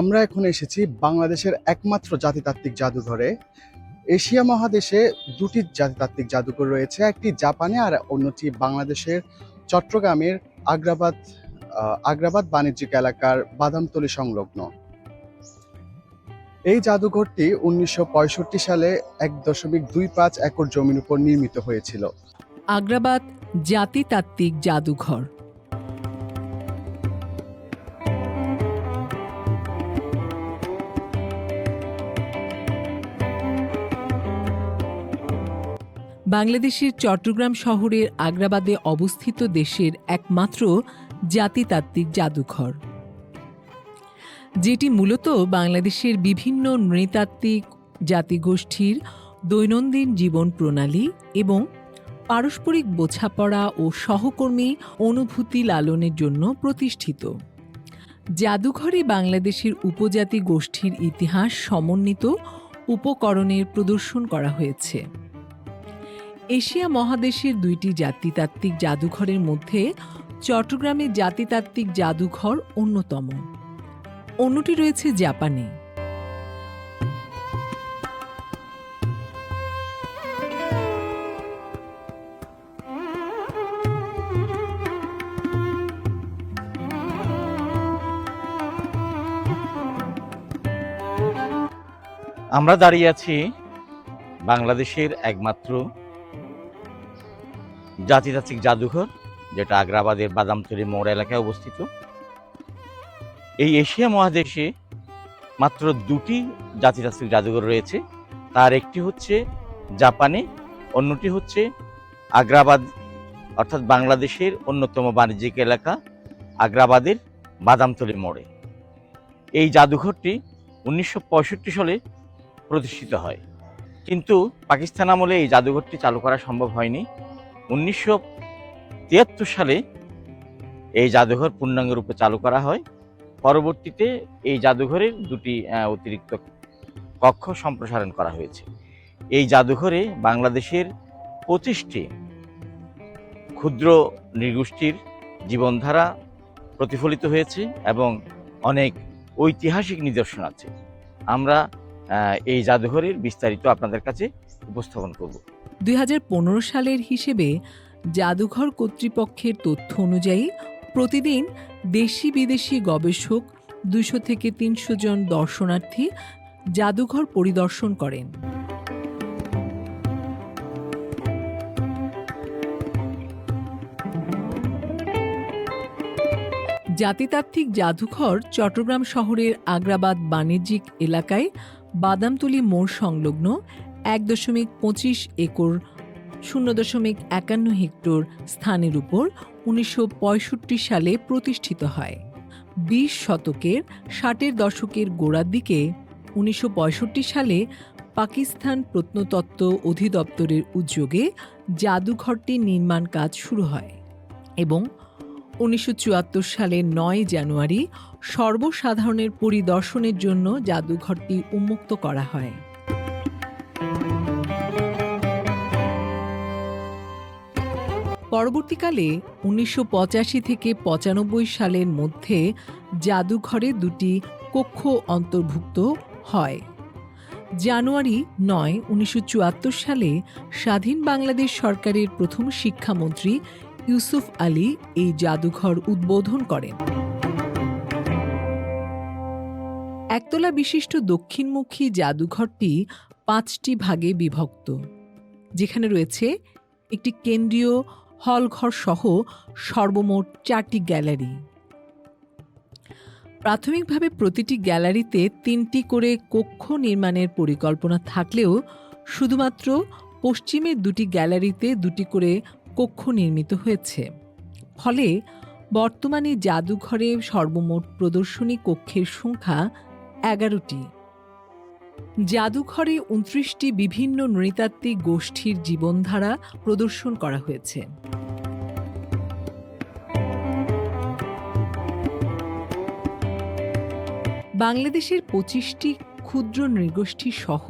আমরা এখন এসেছি বাংলাদেশের একমাত্র জাতিতাত্ত্বিক জাদুঘরে। এশিয়া মহাদেশে দুটি জাতিতাত্ত্বিক জাদুঘর রয়েছে, একটি জাপানে আর অন্যটি বাংলাদেশের চট্টগ্রামের আগ্রাবাদ আগ্রাবাদ বাণিজ্যিক এলাকার বাদামতলি সংলগ্ন। এই জাদুঘরটি উনিশশো পঁয়ষট্টি সালে এক দশমিক দুই পাঁচ একর জমির উপর নির্মিত হয়েছিল। আগ্রাবাদ জাতিতাত্ত্বিক জাদুঘর। বাংলাদেশের চট্টগ্রাম শহরের আগ্রাবাদে অবস্থিত দেশের একমাত্র জাতিতাত্ত্বিক জাদুঘর। যেটি মূলত বাংলাদেশের বিভিন্ন নৃতাত্ত্বিক জাতিগোষ্ঠীর দৈনন্দিন জীবন প্রণালী এবং পারস্পরিক বোঝাপড়া ও সহকর্মী অনুভূতি লালনের জন্য প্রতিষ্ঠিত। জাদুঘরে বাংলাদেশের উপজাতি গোষ্ঠীর ইতিহাস সমন্বিত উপকরণের প্রদর্শন করা হয়েছে। এশিয়া মহাদেশের দুইটি জাতিতাত্ত্বিক জাদুঘরের মধ্যে চট্টগ্রামের জাতিতাত্ত্বিক জাদুঘর অন্যতম। অন্যটি রয়েছে জাপানে। আমরা দাঁড়িয়ে আছি বাংলাদেশের একমাত্র জাতিতাত্ত্বিক জাদুঘর, যেটা আগ্রাবাদের বাদামতলী মোড় এলাকায় অবস্থিত। এই এশিয়া মহাদেশে মাত্র দুটি জাতিতাত্ত্বিক জাদুঘর রয়েছে। তার একটি হচ্ছে জাপানে, অন্যটি হচ্ছে আগ্রাবাদ, অর্থাৎ বাংলাদেশের অন্যতম বাণিজ্যিক এলাকা আগ্রাবাদের বাদামতলী মোড়ে। এই জাদুঘরটি উনিশশো পঁয়ষট্টি সালে প্রতিষ্ঠিত হয়। কিন্তু পাকিস্তান আমলে এই জাদুঘরটি চালু করা সম্ভব হয়নি। উনিশশো তিয়াত্তর সালে এই জাদুঘর পূর্ণাঙ্গ রূপে চালু করা হয়। পরবর্তীতে এই জাদুঘরের দুটি অতিরিক্ত কক্ষ সম্প্রসারণ করা হয়েছে। এই জাদুঘরে বাংলাদেশের পঁচিশটি ক্ষুদ্র নৃগোষ্ঠীর জীবনধারা প্রতিফলিত হয়েছে এবং অনেক ঐতিহাসিক নিদর্শন আছে। আমরা এই জাদুঘরের বিস্তারিত আপনাদের কাছে উপস্থাপন করব। দুই হাজার পনেরো সালের হিসেবে জাদুঘর কর্তৃপক্ষের তথ্য অনুযায়ী প্রতিদিন দেশি বিদেশি গবেষক দুশো থেকে তিনশো জন দর্শনার্থী জাদুঘর পরিদর্শন করেন। জাতিতাত্ত্বিক জাদুঘর চট্টগ্রাম শহরের আগ্রাবাদ বাণিজ্যিক এলাকায় বাদামতলী মোড় সংলগ্ন এক দশমিক পঁচিশ একর শূন্য দশমিক একান্ন হেক্টর স্থানের উপর উনিশশো পঁয়ষট্টি সালে প্রতিষ্ঠিত হয়। বিশ শতকের ষাটের দশকের গোড়ার দিকে উনিশশো পঁয়ষট্টি সালে পাকিস্তান প্রত্নতত্ত্ব অধিদপ্তরের উদ্যোগে জাদুঘরটির নির্মাণ কাজ শুরু হয় এবং উনিশশো চুয়াত্তর সালের নয় জানুয়ারি সর্বসাধারণের পরিদর্শনের জন্য জাদুঘরটি উন্মুক্ত করা হয়। পরবর্তীকালে উনিশশো থেকে পঁচানব্বই সালের মধ্যে জাদুঘরে দুটি কক্ষ অন্তর্ভুক্ত হয়। জানুয়ারি নয়, উনিশশো সালে স্বাধীন বাংলাদেশ সরকারের প্রথম শিক্ষামন্ত্রী ইউসুফ আলী এই জাদুঘর উদ্বোধন করেন। একতলা বিশিষ্ট দক্ষিণমুখী জাদুঘরটি পাঁচটি ভাগে বিভক্ত, যেখানে রয়েছে একটি কেন্দ্রীয় হলঘর সহ সর্বমোট চারটি গ্যালারি। প্রাথমিকভাবে প্রতিটি গ্যালারিতে তিনটি করে কক্ষ নির্মাণের পরিকল্পনা থাকলেও শুধুমাত্র পশ্চিমের দুটি গ্যালারিতে দুটি করে কক্ষ নির্মিত হয়েছে। ফলে বর্তমানে জাদুঘরে সর্বমোট প্রদর্শনী কক্ষের সংখ্যা এগারোটি। জাদুঘরে উনত্রিশটি বিভিন্ন নৃতাত্ত্বিক গোষ্ঠীর জীবনধারা প্রদর্শন করা হয়েছে। বাংলাদেশের পঁচিশটি ক্ষুদ্র নৃগোষ্ঠী সহ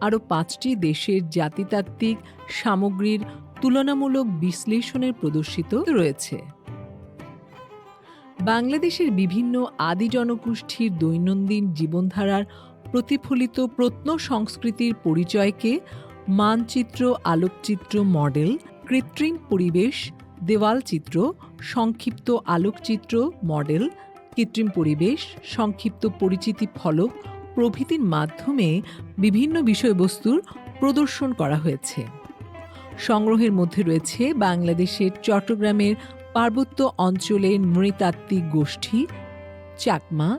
আরও পাঁচটি দেশের জাতিতাত্ত্বিক সামগ্রীর তুলনামূলক বিশ্লেষণের প্রদর্শিত রয়েছে। বাংলাদেশের বিভিন্ন আদি জনগোষ্ঠীর দৈনন্দিন জীবনধারার প্রতিফলিত প্রত্ন সংস্কৃতির পরিচয়কে মানচিত্র, আলোকচিত্র মডেল, কৃত্রিম পরিবেশ, দেওয়ালচিত্র, সংক্ষিপ্ত আলোকচিত্র মডেল, কৃত্রিম পরিবেশ, সংক্ষিপ্ত পরিচিতি ফলক প্রভৃতির মাধ্যমে বিভিন্ন বিষয়বস্তুর প্রদর্শন করা হয়েছে। সংগ্রহের মধ্যে রয়েছে বাংলাদেশের চট্টগ্রামের পার্বত্য অঞ্চলের নৃতাত্ত্বিক গোষ্ঠী, চাকমা,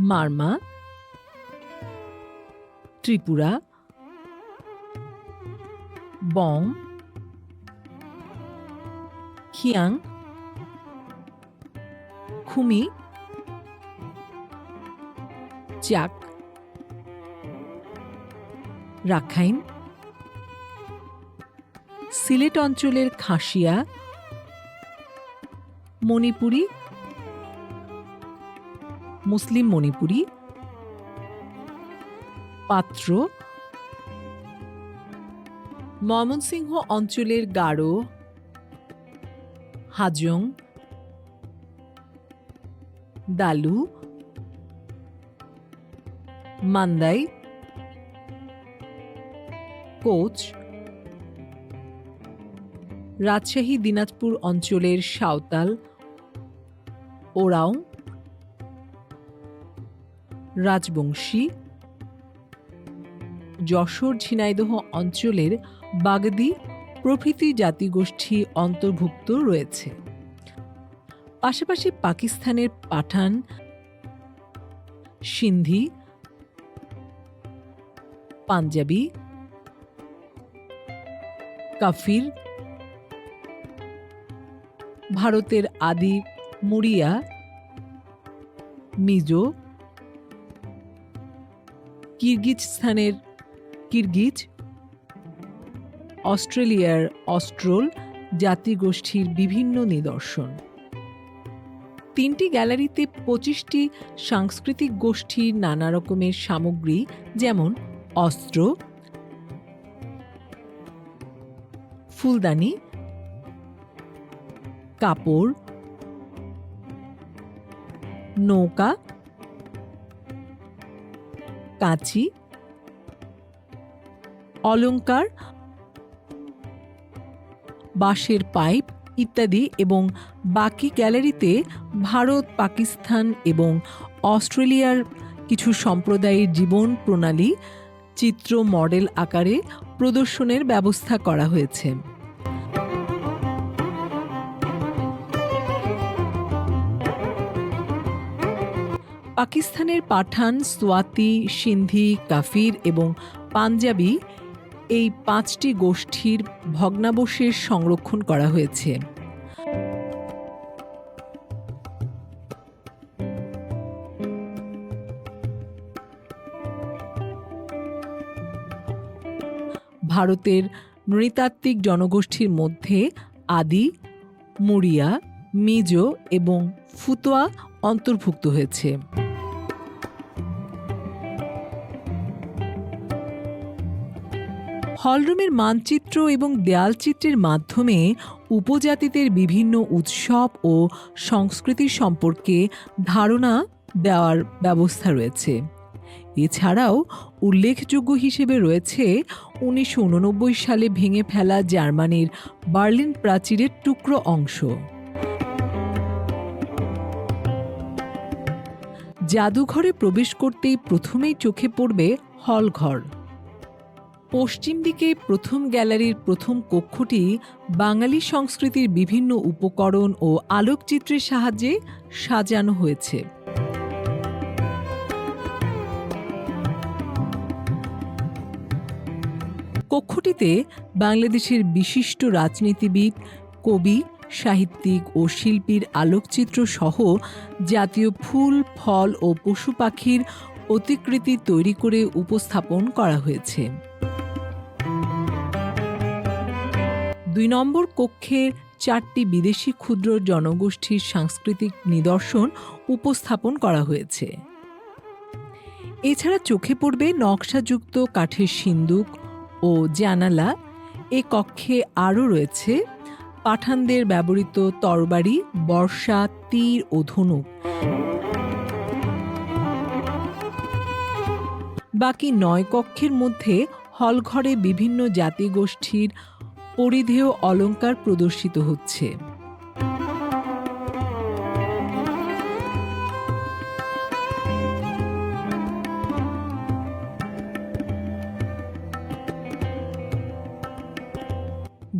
মারমা, ত্রিপুরা, বং, খিয়াং, খুমি, চাক, রাখাইন সিলেট অঞ্চলের খাসিয়া মণিপুরি মুসলিম মণিপুরি পাত্র ময়মনসিংহ অঞ্চলের গারো হাজং দালু মান্দাই কোচ রাজশাহী, দিনাজপুর অঞ্চলের সাঁওতাল ওরাও রাজবংশী। যশোর ঝিনাইদহ অঞ্চলের বাগদি প্রভৃতি জাতিগোষ্ঠী অন্তর্ভুক্ত রয়েছে। পাশাপাশি পাকিস্তানের পাঠান, সিন্ধি, পাঞ্জাবি, কাফির ভারতের আদি মুরিয়া মিজো, কিরগিজস্তানের কিরগিজ, অস্ট্রেলিয়ার অস্ট্রোল জাতিগোষ্ঠীর বিভিন্ন নিদর্শন। তিনটি গ্যালারিতে পঁচিশটি সাংস্কৃতিক গোষ্ঠীর নানা রকমের সামগ্রী, যেমন অস্ত্র, ফুলদানি কাপড়, নৌকা, কাঁচি অলঙ্কার বাঁশের পাইপ ইত্যাদি এবং বাকি গ্যালারিতে ভারত, পাকিস্তান এবং অস্ট্রেলিয়ার কিছু সম্প্রদায়ের জীবন প্রণালী, চিত্র, মডেল আকারে প্রদর্শনের ব্যবস্থা করা হয়েছে। পাকিস্তানের পাঠান সোয়াতি, সিন্ধি, কাফির এবং পাঞ্জাবি এই পাঁচটি গোষ্ঠীর ভগ্নাবশেষ সংরক্ষণ করা হয়েছে। ভারতের নৃতাত্ত্বিক জনগোষ্ঠীর মধ্যে আদি মুরিয়া মিজো এবং ফুতোয়া অন্তর্ভুক্ত হয়েছে। হলরুমের মানচিত্র এবং দেয়ালচিত্রের মাধ্যমে উপজাতিদের বিভিন্ন উৎসব ও সংস্কৃতি সম্পর্কে ধারণা দেওয়ার ব্যবস্থা রয়েছে। এছাড়াও উল্লেখযোগ্য হিসেবে রয়েছে, উনিশশো উননব্বই সালে ভেঙে ফেলা জার্মানির বার্লিন প্রাচীরের টুকরো অংশ। জাদুঘরে প্রবেশ করতেই প্রথমেই চোখে পড়বে হলঘর। পশ্চিম দিকে প্রথম গ্যালারির প্রথম কক্ষটি বাঙালি সংস্কৃতির বিভিন্ন উপকরণ ও আলোকচিত্রের সাহায্যে সাজানো হয়েছে। কক্ষটিতে বাংলাদেশের বিশিষ্ট রাজনীতিবিদ, কবি, সাহিত্যিক ও শিল্পীর আলোকচিত্র সহ জাতীয় ফুল, ফল ও পশু পাখির প্রতিকৃতি তৈরি করে উপস্থাপন করা হয়েছে। দুই নম্বর কক্ষের চারটি বিদেশি ক্ষুদ্র জনগোষ্ঠীর সাংস্কৃতিক নিদর্শন উপস্থাপন করা হয়েছে। এছাড়া চোখে পড়বে নকশাযুক্ত কাঠের সিন্দুক ও জানালা। এ কক্ষে আরও রয়েছে পাঠানদের ব্যবহৃত তরবারি, বর্ষা, তীর ও ধনুক। বাকি নয় কক্ষের মধ্যে হলঘরে বিভিন্ন জাতিগোষ্ঠীর পরিধেয় অলঙ্কার প্রদর্শিত হচ্ছে।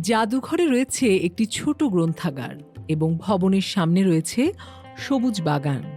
জাদুঘরে রয়েছে একটি ছোট গ্রন্থাগার এবং ভবনের সামনে রয়েছে সবুজ বাগান।